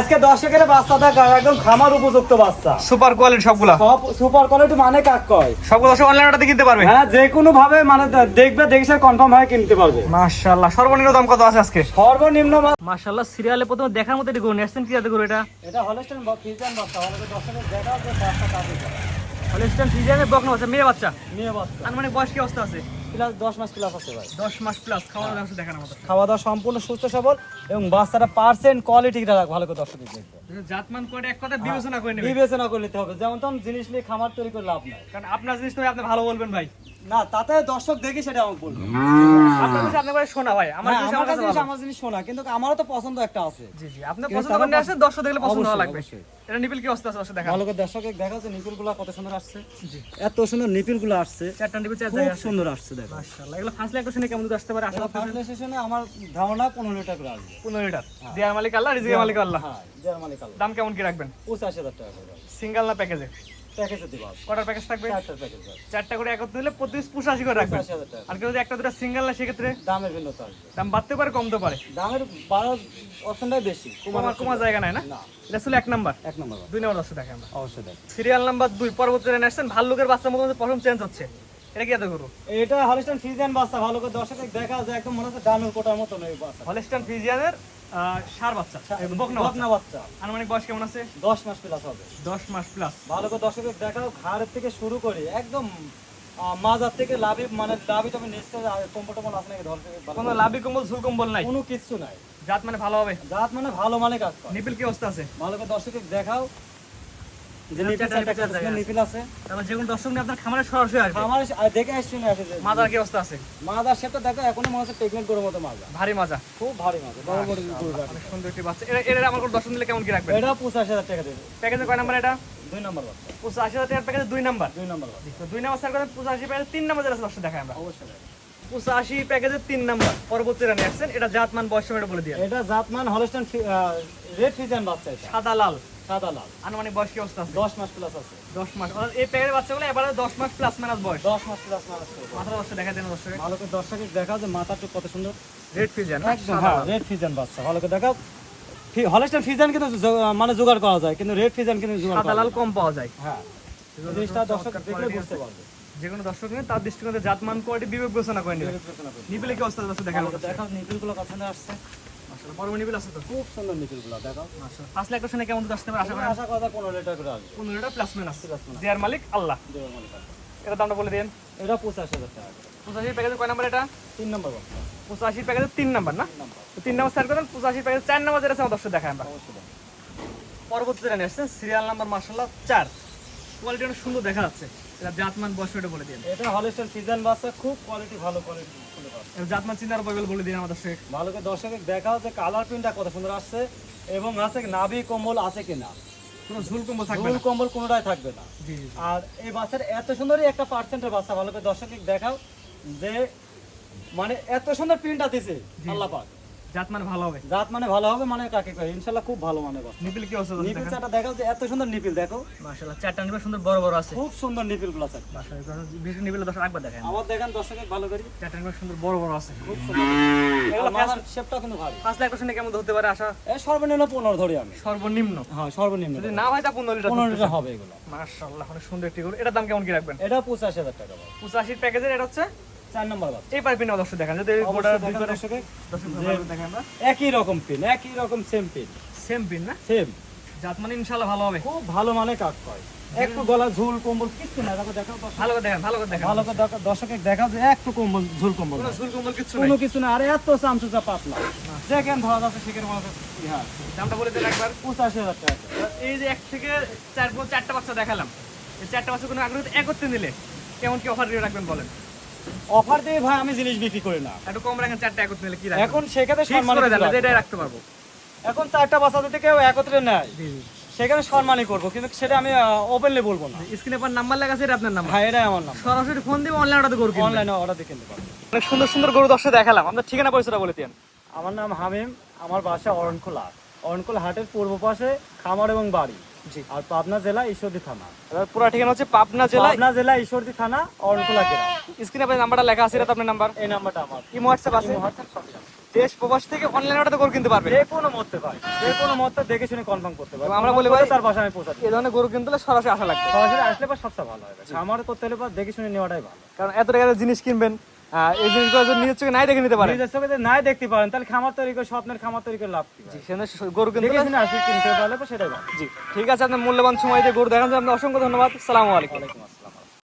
আজকে দর্শকের বাচ্চা একদম খামার উপযুক্ত বাচ্চা। সুপার কোয়ালিটি সবগুলা? সব সুপার কোয়ালিটি মানে কাক কয়? সবগুলো দর্শক অনলাইন অর্ডার কিনতে পারবে? হ্যাঁ যে কোনো ভাবে মানে দেখবে দেখে কনফার্ম হয়ে কিনতে পারবে। মাশাআল্লাহ সর্বনিম্ন দাম কত আছে আজকে? সর্বনিম্ন মাশাআল্লাহ সিরিয়ালে প্রথমে দেখার মতো এটি গরু নিয়ে আসছেন কি গরু এটা এটা হলস্টেন ফিজান বাচ্চা হলে দর্শকের দেখা যে বাচ্চা কাকে করে হলিস্টান ফিজিয়ানের বকনা বাচ্চা মেয়ে বাচ্চা। নিয়ে বাচ্চা। আনুমানিক বয়স কি অবস্থা আছে? প্লাস দশ মাস প্লাস আছে ভাই। দশ মাস প্লাস খাওয়া দাওয়া দেখার মতো। খাওয়া দাওয়া সম্পূর্ণ সুস্থ সবল এবং বাচ্চারা পার্সেন্ট কোয়ালিটিটা ভালো করে দর্শক দেখবে। জাতমান করে এক কথা বিবেচনা করে নেবেন। বিবেচনা করে নিতে হবে। যেমন তখন জিনিস নিয়ে খামার তৈরি করে লাভ নাই। কারণ আপনার জিনিস তো আপনি ভালো বলবেন ভাই। না তাতে দর্শক দেখি সেটা আমাকে বলবেন কাছে শোনা ভাই আমার হ্যাঁ, জিনিস আমার কাছে কাছে আমার জিনিস শোনা কিন্তু আমারও তো পছন্দ একটা আছে। জি জি আপনি পছন্দ করে আসছেন দর্শক দেখলে পছন্দ হওয়া লাগবে। এটা নিপিল কি অবস্থা আছে? দেখা ভালো করে দর্শক দেখা যাচ্ছে কত সুন্দর আসছে। এত সুন্দর নিপিলগুলো আসছে। চারটা নিপিল চার খুব সুন্দর আসছে দেখো। মাশাআল্লাহ এগুলো শুনে কেমন আসতে পারে? করতেছেন ফার্স্ট সেশনে আমার ধারণা পনেরো লিটার করে আসবে। পনেরো লিটার। দেয়ার মালিক আল্লাহ রিজিকের মালিক আল্লাহ। হ্যাঁ জার্মানি কালো দাম কেমন কি রাখবেন? পঁচাশি হাজার টাকা সিঙ্গেল না প্যাকেজে? প্যাকেজে দিব কটার প্যাকেজ থাকবে? চারটার প্যাকেজ চারটা করে একত্র দিলে প্রতি পিস পঁচাশি করে রাখবেন। পঁচাশি হাজার টাকা। আর কেউ যদি একটা দুটো সিঙ্গেল না সেক্ষেত্রে দামের ভিন্নতা আসবে। দাম বাড়তে পারে কমতে পারে। দামের বাড়ার অপশনটাই বেশি। কমার কমার জায়গা নাই না? না। এটা ছিল এক নাম্বার। এক নম্বর। দুই নাম্বার দেখেন অবশ্যই দেখ সিরিয়াল নাম্বার দুই পরবর্তী ট্রেনে আসছেন ভাল্লুকের বাচ্চার মতো প্রথম চেঞ্জ হচ্ছে। এটা কি এত করু এটা হলিস্টান বাচ্চা ভালো করে দর্শক দেখা যায় একদম মনে হচ্ছে কোটার মতো নেই বাচ্চা হলেস্টান সার বাচ্চা বকনা বকনা বাচ্চা। আনুমানিক বয়স কেমন আছে? দশ মাস প্লাস হবে। দশ মাস প্লাস ভালো করে দেখাও ঘাড়ের থেকে শুরু করে একদম মাজার থেকে লাভি মানে লাভি তবে নিচে কমফোর্টেবল আছে নাকি ধরতে কোনো লাভি কম্বল ঝুল কম্বল নাই? কোনো কিচ্ছু নাই। জাত মানে ভালো হবে? জাত মানে ভালো মানে কাজ করে। নিপিল কি অবস্থা আছে? ভালো করে দর্শকের দেখাও ভারী মাজা। খুব ভারী মাজা বড় বড় গরু রাখে। অনেক সুন্দর একটি বাচ্চা। এটা এটা আমার কোনো দর্শক কেমন কি রাখবেন? এটা পঁচাশি হাজার টাকা দেবে। প্যাকেজে কয় নাম্বার এটা? দুই নম্বর পঁচাশি হাজার টাকার প্যাকেজে দুই নাম্বার? দুই নম্বর দুই নাম্বার স্যার পঁচাশি প্যাকেজে তিন নাম্বার আমরা। অবশ্যই পঁচাশি প্যাকেজে তিন নাম্বার। পরবর্তী রানে আসছেন এটা জাতমান বয়স বলে দিয়ে এটা জাতমান হলস্টান রেড বাচ্চা সাদা লাল। সাদা লাল। আনুমানিক বয়স কি অবস্থা আছে? দশ মাস প্লাস আছে। দশ মাস। অর্থাৎ এই প্যাকেটের বাচ্চাগুলো এবারে দশ মাস প্লাস মাইনাস বয়স? দশ মাস প্লাস মাস মাথা দর্শক দেখা দেন দর্শক ভালো করে দেখাও যে মাথাটা কত সুন্দর। রেড একদম হ্যাঁ রেড ফিজান বাচ্চা। ভালো করে দেখাও। ফিজান কিন্তু মানে জোগাড় করা যায় কিন্তু রেড ফিজান কিন্তু জোগাড় সাদা লাল কম পাওয়া যায়। হ্যাঁ। জিনিসটা দর্শক দেখলে বুঝতে পারবে। যে কোনো দর্শক নিয়ে তার দৃষ্টিকোণে জাতমান কোয়ালিটি বিবেক বিবেচনা করে নেবে। কি অবস্থা দেখা দেখাও নিপিলগুলো পছন্দ আসছে। আসলে বড় নিপিল আছে তো? খুব সুন্দর নিপিলগুলো দেখাও। আসলে পাঁচ লাখ শুনে কেমন দুধ আসতে পারে আশা করেন? আশা কথা পনেরো লিটার করে আসবে। পনেরোটা প্লাস মাইনাস Plus minus। দেয়ার মালিক আল্লাহ। দেওয়ার মনে এটা দামটা বলে দিন। এটা পঁচাশি হাজার টাকা। করে। পঁচাশি প্যাকেজে কয় নাম্বার এটা? তিন নম্বর বাচ্চা পঁচাশি প্যাকেজে তিন নাম্বার না? তিন নম্বর তো তিন নাম্বার স্যার করেন পঁচাশি প্যাকেজে চার নাম্বার যেটা আছে আমার দর্শক দেখায় আমরা। আসছেন সিরিয়াল নাম্বার মার্শাল্লাহ চার। কোয়ালিটি অনেক সুন্দর দেখা যাচ্ছে। এটা জাতমান বয়স এটা বলে দিন। এটা হলস্টান ফিজান বাচ্চা খুব কোয়ালিটি ভালো কোয়ালিটি জাতমান চিন্তার বলে বলে দিন আমাদের দর্শক ভালো করে দর্শকের দেখাও যে কালার প্রিন্টটা কত সুন্দর আসছে এবং আছে নাভি কম্বল আছে কিনা। কোনো ঝুল কম্বল থাকবে ঝুল কম্বল কোনোটাই থাকবে না। আর এই বাচ্চার এত সুন্দরই একটা পার্সেন্টের বাচ্চা ভালো করে দর্শক দেখাও যে মানে এত সুন্দর প্রিন্টটা দিছে আল্লাহ পাক। জাতমান ভালো হবে? জাত মানে ভালো হবে মানে কাকে কয়? ইনশাল্লাহ খুব ভালো মানে বাচ্চা নিপিল কি অবস্থা নিপিল চাটা দেখাও যে এত সুন্দর নিপিল দেখো। মার্শাল্লাহ চারটা নিপিল সুন্দর বড় বড় আছে। খুব সুন্দর নিপিলগুলো আছে মার্শাল্লাহ বেশি নিপিল দর্শক একবার দেখেন। আমার দেখেন দর্শকের ভালো করি। চারটা নিপিল সুন্দর বড় বড় আছে। খুব সুন্দর। এগুলো মাথার শেপটা কিন্তু ভালো। পাঁচ লাখ শুনে কেমন ধরতে পারে আশা? এই সর্বনিম্ন পনেরো ধরি আমি। সর্বনিম্ন? হ্যাঁ সর্বনিম্ন যদি না হয় তা পনেরো লিটার পনেরো লিটার হবে এগুলো। অনেক সুন্দর একটি গরু। এটার দাম কেমন কি রাখবেন? এটা পঁচাশি হাজার টাকা পাবে পঁচাশির প্যাকেজের এটা হচ্ছে চার নম্বর বাচ্চা এই পাইপিন দর্শক দেখেন যদি এই গোটা অবশ্যই দুই দেখেন করে দর্শকে দর্শক যে- দেখেন আমরা একই রকম পিন একই রকম সেম পিন সেম পিন না? সেম জাত মানে ইনশাল্লাহ ভালো হবে। খুব ভালো মানে কাজ করে। একটু গলা ঝুল কম্বল কিচ্ছু না দেখো দেখাও ভালো করে দেখেন ভালো করে দেখেন। ভালো করে দর্শকে দেখাও যে একটু কম্বল ঝুল কম্বল কোনো ঝুল কম্বল কিচ্ছু কোনো কিছু না আরে এত পাতলা। যেখানে ধরা যাচ্ছে সেখানে মনে হ্যাঁ দামটা বলে দেন একবার। পঁচাশি হাজার টাকা। এই যে এক থেকে চার চারটা বাচ্চা দেখালাম। এই চারটা বাচ্চা কোনো আগ্রহ একত্রে নিলে কেমন কি অফার দিয়ে রাখবেন বলেন? অফার দিয়ে ভাই আমি জিনিস বিক্রি করি না। একটু কম রাখেন চারটা একত্রে নিলে কি রাখবেন? এখন সম্মানিত করে দেন এটাই রাখতে পারব। এখন চারটা বাচ্চা যদি কেউ একত্রে নেয়। সেখানে সম্মানই করব কিন্তু সেটা আমি ওপেনলি বলব না। স্ক্রিনে আপনার নাম্বার লেখা আছে এটা আপনার নাম্বার। হ্যাঁ এটাই আমার নাম সরাসরি ফোন দিয়ে অনলাইন অর্ডার করব অনলাইনে অর্ডার দিয়ে কিনতে পারব। অনেক সুন্দর সুন্দর গরু দর্শক দেখালাম। আপনার ঠিকানা পরিচয়টা বলে দিন আমার নাম হামিম আমার বাসা অরণখোলা অরণখোলা হাটের পূর্ব পাশে খামার এবং বাড়ি। আর পাবনা জেলা ঈশ্বরদী থানা। এবার পুরো ঠিকানা হচ্ছে পাবনা জেলায়। পাবনা জেলা ঈশ্বরদী থানা গ্রাম। স্ক্রিনে আপনার নাম্বারটা লেখা আছে এটা আপনার নাম্বার। এই নাম্বারটা আমার। ইমো হোয়াটসঅ্যাপ আছে? হোয়াটসঅ্যাপ সবই আছে। দেশ প্রবাস থেকে অনলাইন অর্ডার গরু কিনতে পারবে যে কোনো মতে ভাই যে কোনো মতে দেখে শুনে কনফার্ম করতে পারবে আমরা বলি ভাই- তার বাসায় আমি এই ধরনের গরু কিনতে হলে সরাসরি আসা লাগবে। সরাসরি আসলে পর সবচেয়ে ভালো হবে আমার করতে হলে পর দেখে শুনে নেওয়াটাই ভালো। কারণ এত টাকার জিনিস কিনবেন এই জিনিসগুলো যদি নিজের চোখে নাই দেখে নিতে পারেন নিজের চোখে নাই দেখতে পারেন তাহলে খামার তৈরি করে স্বপ্নের খামার তৈরি করে লাভ জি সেখানে গরু কিনতে দেখে আসলে কিনতে পারলে সেটাই জি ঠিক আছে আপনার মূল্যবান সময় দিয়ে গরু দেখান জন্য অসংখ্য ধন্যবাদ। সালামু আলাইকুম।